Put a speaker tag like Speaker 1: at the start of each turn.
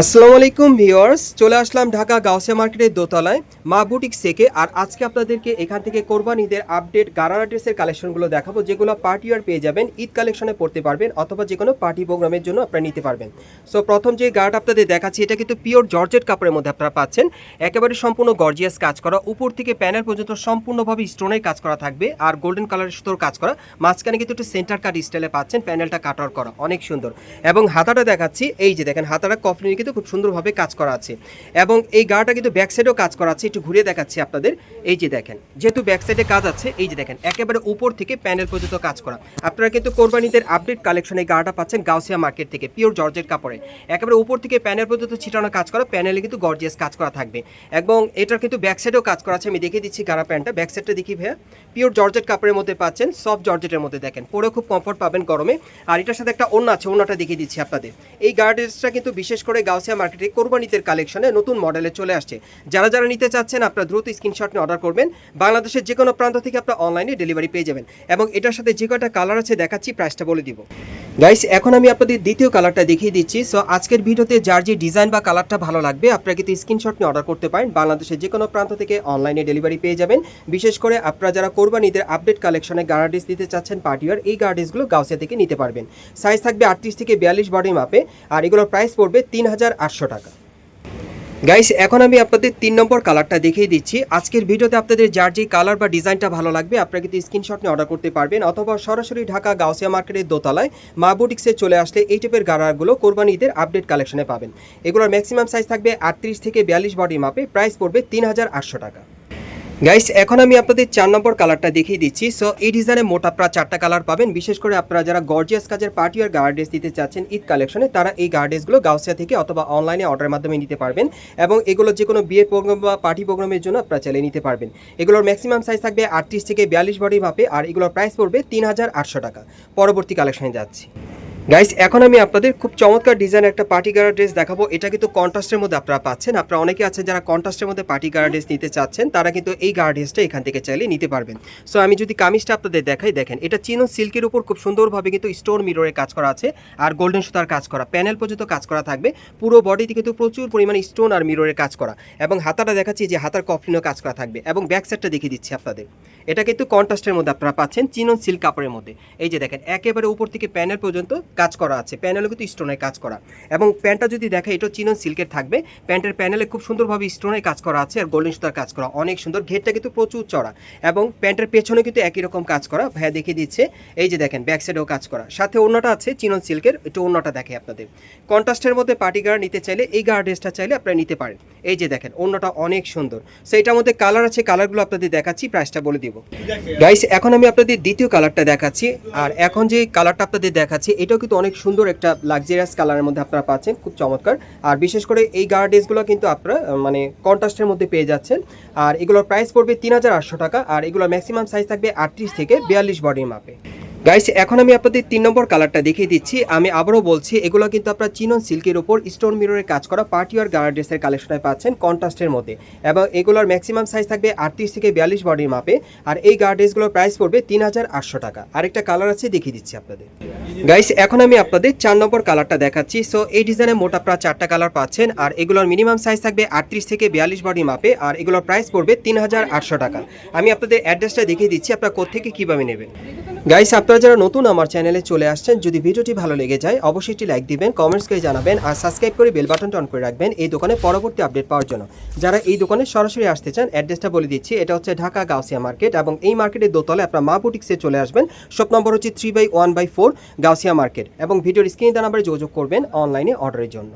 Speaker 1: আসসালামু আলাইকুম ভিউয়ার্স, চলে আসলাম ঢাকা গাউসিয়া মার্কেটের দোতলায় মা বুটিক সেকে আর আজকে আপনাদেরকে এখান থেকে কোরবান ঈদের আপডেট গারারা ড্রেসের কালেকশনগুলো দেখাবো, যেগুলো পার্টি আর পেয়ে যাবেন, ঈদ কালেকশনে পড়তে পারবেন অথবা যে কোনো পার্টি প্রোগ্রামের জন্য আপনারা নিতে পারবেন। সো প্রথম যে গার্ড আপনাদের দেখাচ্ছি, এটা কিন্তু পিওর জর্জেট কাপড়ের মধ্যে আপনারা পাচ্ছেন। একেবারে সম্পূর্ণ গর্জিয়াস কাজ করা, উপর থেকে প্যানেল পর্যন্ত সম্পূর্ণভাবে স্টোনের কাজ করা থাকবে আর গোল্ডেন কালারের সুতোর কাজ করা। মাঝখানে কিন্তু একটু সেন্টার কাট স্টাইলে পাচ্ছেন, প্যানেলটা কাটার করা, অনেক সুন্দর। এবং হাতাটা দেখাচ্ছি, এই যে দেখেন, হাতাটা কফলিনে কিন্তু খুব সুন্দরভাবে কাজ করা আছে। এবং এই গাটা কিন্তু ব্যাক সাইডেও কাজ করা আছে। একটু ঘুরিয়ে দেখাচ্ছি আপনাদের। এই যে দেখেন, যেহেতু ব্যাক সাইডে কাজ আছে, এই যে দেখেন, একেবারে উপর থেকে প্যানেল পর্যন্ত কাজ করা। আপনারা কিন্তু কোরবানিদের আপডেট কালেকশনে গাটা পাচ্ছেন গাউসিয়া মার্কেট থেকে পিওর জর্জের কাপড়ে। একেবারে উপর থেকে প্যানেল পর্যন্ত ছিটানো কাজ করা প্যানেলে কিন্তু গর্জিয়াস কাজ করা থাকবে। এবং এটার কিন্তু ব্যাক সাইডেও কাজ করা আছে। আমি দেখিয়ে দিচ্ছি গাড়া প্যান্টটা। ব্যাক সাইডটা দেখি ভাইয়া। পিওর জর্জেট কাপড়ের মধ্যে পাচ্ছেন সফট জর্জেটের মধ্যে দেখেন। পরে খুব কমফর্ট পাবেন গরমে। আর এটার সাথে একটা অন্য আছে অন্যটা দেখিয়ে দিচ্ছি আপনাদের। এই গার্ডেসটা কিন্তু বিশেষ করে গাউসিয়া মার্কেটে কোরবানিতের কালেকশনে নতুন মডেলে চলে আসছে। যারা যারা নিতে চাচ্ছেন, আপনারা দ্রুত স্ক্রিনশট নিয়ে অর্ডার করবেন। বাংলাদেশের যে কোনো প্রান্ত থেকে আপনারা অনলাইনে ডেলিভারি পেয়ে যাবেন। এবং এটার সাথে যে কয়টা কালার আছে দেখাচ্ছি প্রাইসটা বলে দিব। গাইস এখন আমি আপনাদের দ্বিতীয় কালারটা দেখিয়ে দিচ্ছি। সো আজকের ভিডিওতে যার যে ডিজাইন বা কালারটা ভালো লাগবে, আপনারা কিন্তু স্ক্রিনশট নিয়ে অর্ডার করতে পারেন। বাংলাদেশের যে কোনো প্রান্ত থেকে অনলাইনে ডেলিভারি পেয়ে যাবেন। বিশেষ করে আপনারা যারা কোরবানিদের আপডেট কালেকশনে গার্ডিস দিতে চাচ্ছেন পার্টিওয়ার এই গার্ডিসগুলো গাউসিয়া থেকে নিতে পারবেন। সাইজ থাকবে আটত্রিশ থেকে বিয়াল্লিশ বডি মাপে আর এগুলোর প্রাইস পড়বে তিন হাজার আটশো টাকা। গাইস এখন আমি আপনাদের তিন নম্বর কালারটা দেখিয়ে দিচ্ছি। আজকের ভিডিওতে আপনাদের যার যে কালার বা ডিজাইনটা ভালো লাগবে, আপনারা কিন্তু স্ক্রিনশট নিয়ে অর্ডার করতে পারবেন, অথবা সরাসরি ঢাকা গাউসিয়া মার্কেটের দোতলায় মা বুটিক্সে চলে আসলে এই টাইপের গাড়াগুলো কোরবানি ঈদের আপডেট কালেকশনে পাবেন। এগুলোর ম্যাক্সিমাম সাইজ থাকবে আটত্রিশ থেকে বিয়াল্লিশ বডি মাপে প্রাইস পড়বে তিন হাজার আটশো টাকা। গাইস এখন আমি আপনাদের চার নম্বর কালারটা দেখিয়ে দিচ্ছি। সো এই ডিজাইনে মোট আপনারা চারটা কালার পাবেন। বিশেষ করে আপনারা যারা গর্জিয়াস কাজের পার্টি আর গার্ডেস দিতে চাচ্ছেন ঈদ কালেকশনে তারা এই গার্ডেসগুলো গাউসিয়া থেকে অথবা অনলাইনে অর্ডারের মাধ্যমে নিতে পারবেন। এবং এগুলো যে কোনো বিয়ের প্রোগ্রাম বা পার্টি প্রোগ্রামের জন্য আপনারা চাইলে নিতে পারবেন। এগুলোর ম্যাক্সিমাম সাইজ থাকবে আটত্রিশ থেকে বিয়াল্লিশ বডি মাপে, আর এগুলোর প্রাইস পড়বে তিন হাজার আটশো টাকা। পরবর্তী কালেকশনে যাচ্ছি। গাইস এখন আমি আপনাদের খুব চমৎকার ডিজাইন একটা পার্টি গারা ড্রেস দেখাবো। এটা কিন্তু কন্ট্রাস্টের মধ্যে আপনারা পাচ্ছেন। আপনারা অনেকে আছেন যারা কন্ট্রাস্টের মধ্যে পার্টি গারা ড্রেস নিতে চাচ্ছেন, তারা কিন্তু এই গারা ড্রেসটা এখান থেকে চাইলে নিতে পারবেন। সো আমি যদি কামিজটা আপনাদের দেখাই, দেখেন, এটা চিনো সিল্কের উপর খুব সুন্দরভাবে কিন্তু স্টোন মিররে কাজ করা আছে আর গোল্ডেন সুতার কাজ করা। প্যানেল পর্যন্ত কাজ করা থাকবে। পুরো বডিতে কিন্তু প্রচুর পরিমাণে স্টোন আর মিররের কাজ করা। এবং হাতাটা দেখাচ্ছি যে হাতার কফলিনও কাজ করা থাকবে। এবং ব্যাক সাইডটা দেখিয়ে দিচ্ছি আপনাদের। এটা কিন্তু কন্ট্রাস্টের মধ্যে আপনারা পাচ্ছেন চিনন সিল্ক কাপড়ের মধ্যে। এই যে দেখেন, একেবারে উপর থেকে প্যানেল পর্যন্ত কাজ করা আছে প্যানেলে কিন্তু স্টোনের কাজ করা। এবং প্যান্টটা যদি দেখে এটা চিনন সিল্কের থাকবে। প্যান্টের প্যানেলে খুব সুন্দরভাবে স্টোনের কাজ করা আছে আর গোল্ডেন সুতার কাজ করা, অনেক সুন্দর। ঘেরটা কিন্তু প্রচুর চড়া এবং প্যান্টের পেছনে কিন্তু একই রকম কাজ করা। ভাইয়া দেখিয়ে দিচ্ছে, এই যে দেখেন, ব্যাক সাইডেও কাজ করা। সাথে অন্যটা আছে, চিনন সিল্কের, একটু অন্যটা দেখে আপনাদের। কন্ট্রাস্টের মধ্যে পার্টি গার্ড নিতে চাইলে, এই গার্ড ড্রেসটা চাইলে আপনারা নিতে পারেন। এই যে দেখেন অন্যটা অনেক সুন্দর। সো এটার মধ্যে কালার আছে, কালারগুলো আপনাদের দেখাচ্ছি, প্রাইসটা বলে দিব। গাইস এখন আমি আপনাদের দ্বিতীয় কালারটা দেখাচ্ছি। আর এখন যে কালারটা আপনাদের দেখাচ্ছি, এটাও কিন্তু অনেক সুন্দর একটা লাক্সারিয়াস কালারের মধ্যে আপনারা পাচ্ছেন, খুব চমৎকার। আর বিশেষ করে এই গার্ডেসগুলো কিন্তু আপনারা মানে কন্ট্রাস্টের মধ্যে পেয়ে যাচ্ছেন। আর এগুলোর প্রাইস পড়বে তিন হাজার আটশো টাকা, আর এগুলোর ম্যাক্সিমাম সাইজ থাকবে আটত্রিশ থেকে বিয়াল্লিশ বডির মাপে গাইস এখন আমি আপনাদের তিন নম্বর কালারটা দেখিয়ে দিচ্ছি। আমি আবারও বলছি, এগুলো কিন্তু আপনার চিনন সিল্কের উপর স্টোন মিররের কাজ করা পার্টি আর ড্রেসের কালেকশনে পাচ্ছেন কন্ট্রাস্টের মধ্যে। এবং এগুলোর ম্যাক্সিমাম সাইজ থাকবে আটত্রিশ থেকে বিয়াল্লিশ বডির মাপে আর এই গার্ড ড্রেসগুলোর প্রাইস পড়বে তিন হাজার আটশো টাকা। আরেকটা কালার আছে, দেখিয়ে দিচ্ছি আপনাদের। গাইস এখন আমি আপনাদের চার নম্বর কালারটা দেখাচ্ছি। সো এই ডিজাইনে মোট আপনারা চারটা কালার পাচ্ছেন। আর এগুলোর মিনিমাম সাইজ থাকবে আটত্রিশ থেকে বিয়াল্লিশ বডি মাপে আর এগুলোর প্রাইস পড়বে তিন হাজার আটশো টাকা। আমি আপনাদের অ্যাড্রেসটা দেখিয়ে দিচ্ছি, আপনারা কোথেকে কীভাবে নেবেন। গাইস আপনারা যারা নতুন আমার চ্যানেলে চলে আসছেন, যদি ভিডিওটি ভালো লেগে যায়, অবশ্যই একটি লাইক দিবেন কমেন্টস করে জানাবেন, আর সাবস্ক্রাইব করে বেল বাটনটা অন করে রাখবেন এই দোকানে পরবর্তী আপডেট পাওয়ার জন্য। যারা এই দোকানে সরাসরি আসতে চান অ্যাড্রেসটা বলে দিচ্ছি, এটা হচ্ছে ঢাকা গাউসিয়া মার্কেট এবং এই মার্কেটের দোতলে আপনার মা বুটিক্সে চলে আসবেন। শপ নম্বর হচ্ছে three by one by four Gausia market এবং ভিডিওর স্ক্রিনে নাম্বারে যোগাযোগ করবেন অনলাইনে অর্ডারের জন্য।